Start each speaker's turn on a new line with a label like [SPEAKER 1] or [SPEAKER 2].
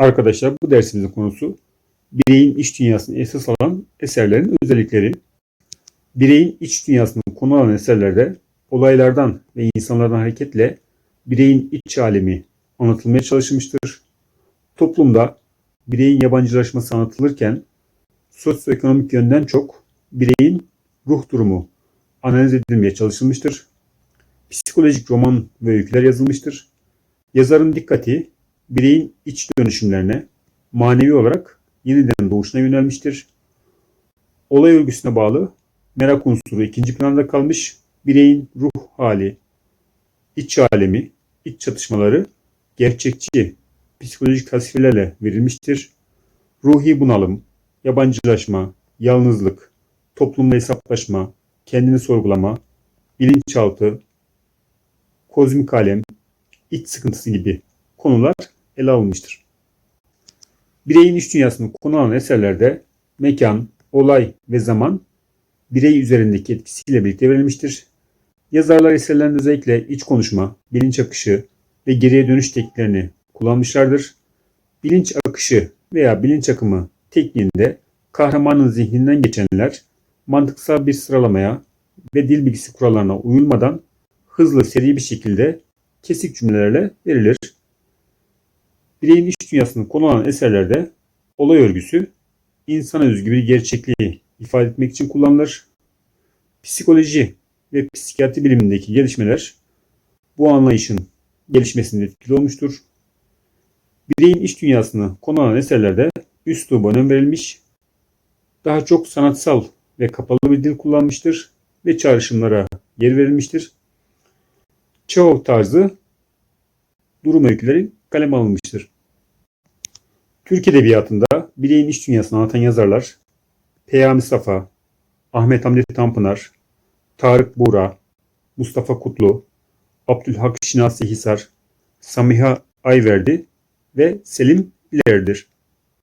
[SPEAKER 1] Arkadaşlar bu dersimizin konusu bireyin iç dünyasını esas alan eserlerin özellikleri. Bireyin iç dünyasını konu alan eserlerde olaylardan ve insanlardan hareketle bireyin iç alemi anlatılmaya çalışılmıştır. Toplumda bireyin yabancılaşması anlatılırken sosyoekonomik yönden çok bireyin ruh durumu analiz edilmeye çalışılmıştır. Psikolojik roman ve öyküler yazılmıştır. Yazarın dikkati bireyin iç dönüşümlerine manevi olarak yeniden doğuşuna yönelmiştir. Olay örgüsüne bağlı merak unsuru ikinci planda kalmış, bireyin ruh hali, iç alemi, iç çatışmaları gerçekçi psikolojik tasvirlerle verilmiştir. Ruhi bunalım, yabancılaşma, yalnızlık, toplumla hesaplaşma, kendini sorgulama, bilinçaltı, kozmik alem, iç sıkıntısı gibi konular ele alınmıştır. Bireyin iç dünyasını konu alan eserlerde mekan, olay ve zaman birey üzerindeki etkisiyle birlikte verilmiştir. Yazarlar eserlerinde özellikle iç konuşma, bilinç akışı ve geriye dönüş tekniklerini kullanmışlardır. Bilinç akışı veya bilinç akımı tekniğinde kahramanın zihninden geçenler mantıksal bir sıralamaya ve dil bilgisi kurallarına uyulmadan hızlı seri bir şekilde kesik cümlelerle verilir. Bireyin iç dünyasını konu alan eserlerde olay örgüsü insana özgü bir gerçekliği ifade etmek için kullanılır. Psikoloji ve psikiyatri bilimindeki gelişmeler bu anlayışın gelişmesinde etkili olmuştur. Bireyin iç dünyasını konu alan eserlerde üsluba önem verilmiş, daha çok sanatsal ve kapalı bir dil kullanmıştır ve çağrışımlara yer verilmiştir. Çehov tarzı durum öyküleri kaleme alınmıştır. Türk Edebiyatı'nda bireyin iç dünyasını anlatan yazarlar Peyami Safa, Ahmet Hamdi Tanpınar, Tarık Buğra, Mustafa Kutlu, Abdülhak Şinasi Hisar, Samiha Ayverdi ve Selim İler'dir.